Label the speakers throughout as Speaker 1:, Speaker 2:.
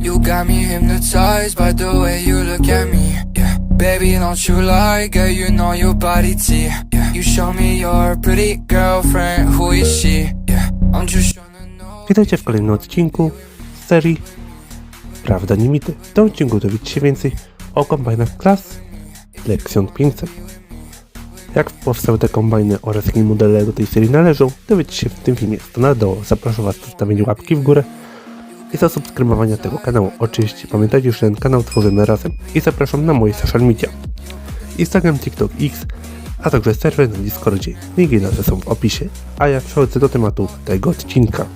Speaker 1: You got me hypnotized by the way you look at me. Yeah, baby, don't you lie, girl? You know your body T. Yeah, you show me your pretty girlfriend. Who is she? Yeah, I'm just tryna know.
Speaker 2: Witajcie w kolejnym odcinku z serii Prawda nie mity. W tym odcinku dowiecie się więcej o kombajnach klas Lexion 500. Jak powstały te kombajny oraz jakie modele do tej serii należą, dowiecie się w tym filmie. To na dole. Zapraszam Was do zostawienia łapki w górę i zasubskrybowania tego kanału. Oczywiście pamiętajcie, że ten kanał tworzymy razem i zapraszam na moje social media. Instagram, TikTok, X, a także serwer na Discordzie. Linki na to są w opisie. A ja przechodzę do tematu tego odcinka.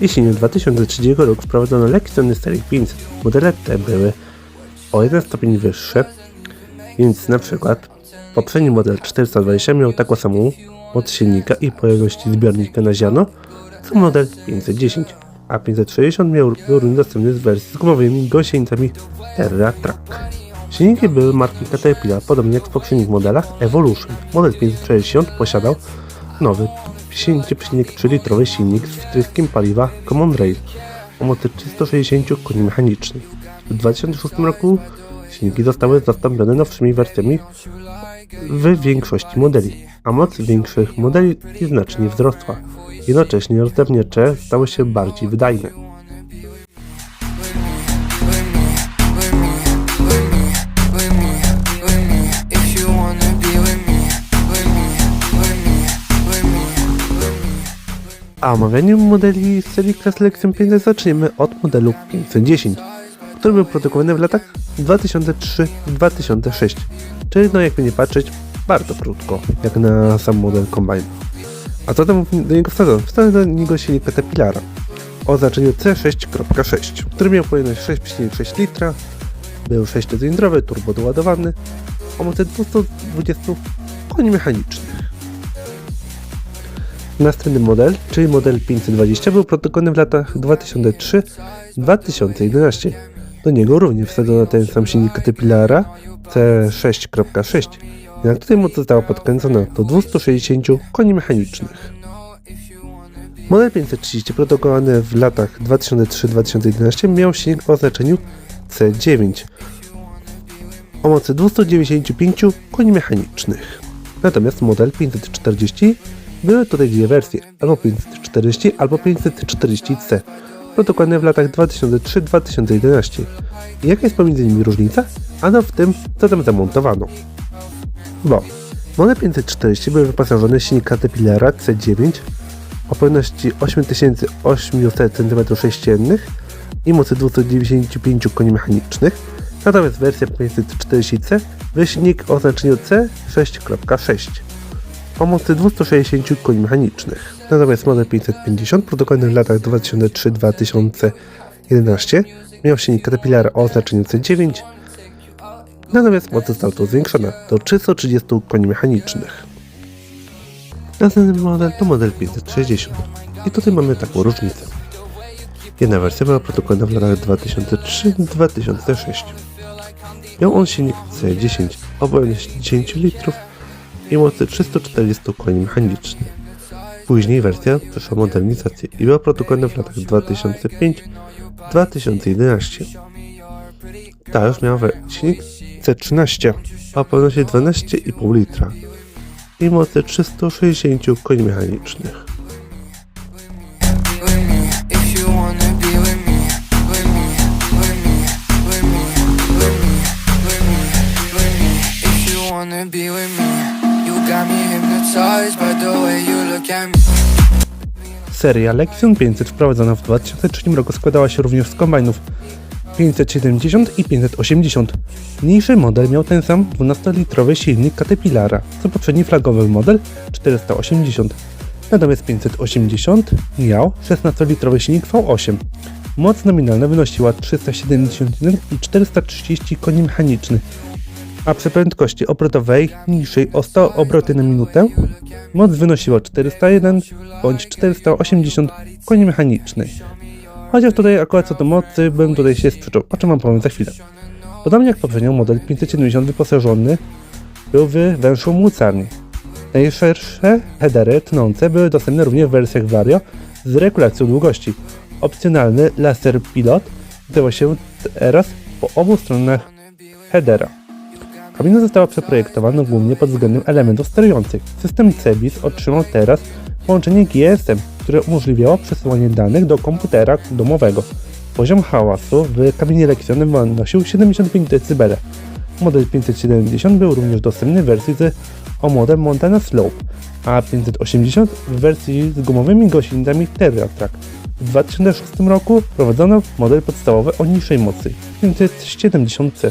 Speaker 2: Jesienią 2003 roku wprowadzono Lexiony serii 500. Modele te były o jeden stopień wyższe, więc na przykład poprzedni model 420 miał taką samą moc silnika i pojemności zbiornika na ziano, co model 510, a 560 miał był również dostępny z wersji z gumowymi gąsienicami Terra Track. Silniki były marki Caterpillar, podobnie jak w poprzednich modelach Evolution. Model 560 posiadał nowy 5,3-litrowy silnik z wtryskiem paliwa Common Rail o mocy 360 koni mechanicznych. W 2006 roku silniki zostały zastąpione nowszymi wersjami w większości modeli, a moc większych modeli znacznie wzrosła. Jednocześnie rozdawnicze stały się bardziej wydajne. A omawianiem modeli serii Lexion 500 zaczniemy od modelu 510, który był produkowany w latach 2003-2006, czyli no jakby nie patrzeć, bardzo krótko, jak na sam model Combine. A co tam do niego wsadzono? Wsadzono do niego silnik Caterpillara o znaczeniu C6.6, który miał pojemność 6,6 litra, był 6-cylindrowy, turbo doładowany, o mocy 220 koni mechanicznych. Następny model, czyli model 520, był produkowany w latach 2003-2011. Do niego również wsadzono ten sam silnik Caterpillara C6.6, jednak tutaj moc została podkręcona do 260 koni mechanicznych. Model 530 produkowany w latach 2003-2011 miał silnik o oznaczeniu C9 o mocy 295 koni mechanicznych. Natomiast model 540 były tutaj dwie wersje, albo 540, albo 540C, produkowane w latach 2003-2011. I jaka jest pomiędzy nimi różnica? Ano w tym, co tam zamontowano. Bo model 540 był wyposażony w silnik Caterpillara C9 o pojemności 8800 cm3 i mocy 295 koni mechanicznych, natomiast wersja 540C był silnik o znaczeniu C6.6 o mocy 260 koni mechanicznych. Natomiast model 550 produkowany w latach 2003-2011 miał silnik Caterpillar o oznaczeniu C9, natomiast moc została tu zwiększona do 330 koni mechanicznych. Następny model to model 560 i tutaj mamy taką różnicę. Jedna wersja była produkowana w latach 2003-2006. Miał on silnik C10 o pojemności 10 litrów i mocy 340 koni mechanicznych. Później wersja przeszła modernizację i była produkowana w latach 2005-2011. Ta już miała silnik C13 o pojemności 12,5 litra i mocy 360 koni mechanicznych.
Speaker 1: be with me
Speaker 2: Seria Lexion 500 wprowadzona w 2003 roku składała się również z kombajnów 570 i 580. Mniejszy model miał ten sam 12-litrowy silnik Caterpillara, co poprzedni flagowy model 480. Natomiast 580 miał 16-litrowy silnik V8. Moc nominalna wynosiła 371 i 430 koni mechanicznych, a przy prędkości obrotowej niższej o 100 obroty na minutę moc wynosiła 401 bądź 480 koni mechanicznych. Chociaż tutaj akurat co do mocy bym tutaj się sprzeczał, o czym wam powiem za chwilę. Podobnie jak poprzednio model 570 wyposażony był w węższą mocarnię. Najszersze headery tnące były dostępne również w wersjach Vario z regulacją długości. Opcjonalny laser pilot znajdował się teraz po obu stronach headera. Kabina została przeprojektowana głównie pod względem elementów sterujących. System CEBIS otrzymał teraz połączenie GSM, które umożliwiało przesyłanie danych do komputera domowego. Poziom hałasu w kabinie lekcyjnej wynosił 75 dB. Model 570 był również dostępny w wersji z omodem Montana Slope, a 580 w wersji z gumowymi gąsienicami TerraTrack. W 2006 roku prowadzono model podstawowy o niższej mocy 570C,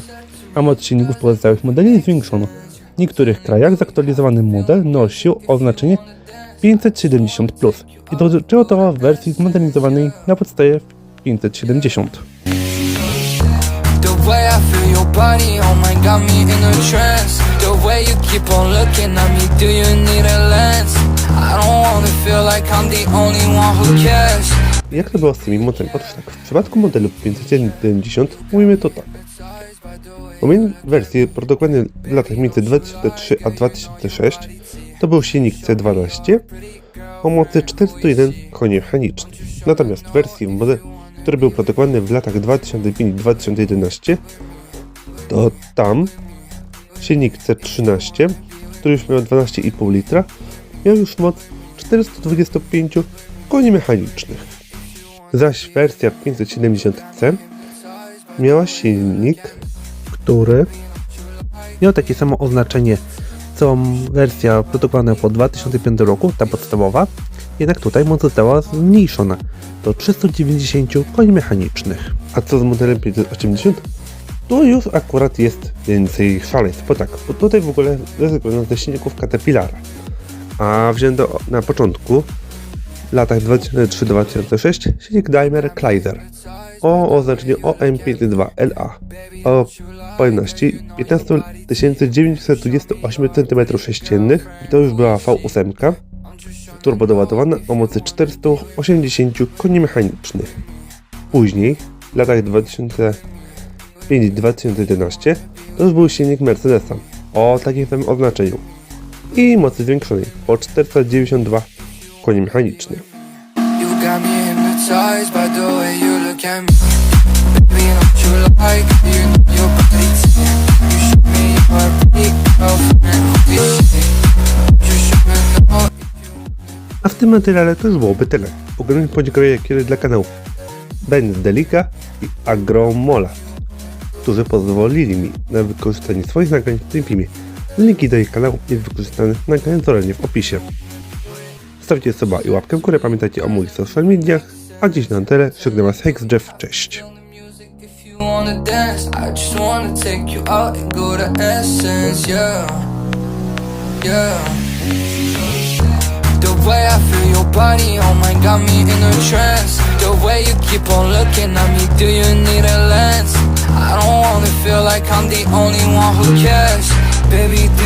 Speaker 2: a moc silników pozostałych modeli zwiększono. W niektórych krajach zaktualizowany model nosił oznaczenie 570 i dotyczyło to wersji zmodernizowanej na podstawie 570.
Speaker 1: The way I feel your body, oh my, got me in a trance. The way you keep on looking at me, do you need a lens? I don't wanna feel like I'm the only one who cares.
Speaker 2: Jak to było z tymi mocami? Otóż tak, w przypadku modelu 570 mówimy to tak. Pomiędzy wersje produkowane w latach między 2003 a 2006 to był silnik C12 o mocy 401 koni mechanicznych. Natomiast wersji model, który był produkowany w latach 2005-2011 to tam silnik C13, który już miał 12,5 litra, miał już moc 425 koni mechanicznych. Zaś wersja 570C miała silnik, który miał takie samo oznaczenie co wersja produkowana po 2005 roku, ta podstawowa, jednak tutaj moc została zmniejszona do 390 koni mechanicznych. A co z modelem 580? Tu już akurat jest więcej szaleństw, bo tak, bo tutaj w ogóle rezygnowano ze silników Caterpillara, a wzięto na początku latach 2003-2006 silnik Daimler Chrysler. O oznaczeniu OM52LA o pojemności 15 928 cm3 to już była V8 turbodoładowana o mocy 480 koni mechanicznych. Później w latach 2005-2011 to już był silnik Mercedesa o takim samym oznaczeniu i mocy zwiększonej o 492 koni mechaniczne. A w tym materiale to już byłoby tyle. Ogromnie podziękuję kieruję dla kanału Benz Delica i Agromola, którzy pozwolili mi na wykorzystanie swoich nagrań w tym filmie. Linki do ich kanału i wykorzystanych nagrań dole w opisie. Zostawcie suba i łapkę w górę, pamiętajcie o moich social mediach, a dziś na tyle żegnam was Hex Jeff, cześć.
Speaker 1: Wanna dance, I just wanna take you out and go to Essence, yeah, yeah. The way I feel your body, oh my, got me in a trance. The way you keep on looking at me, do you need a lens? I don't wanna feel like I'm the only one who cares, baby.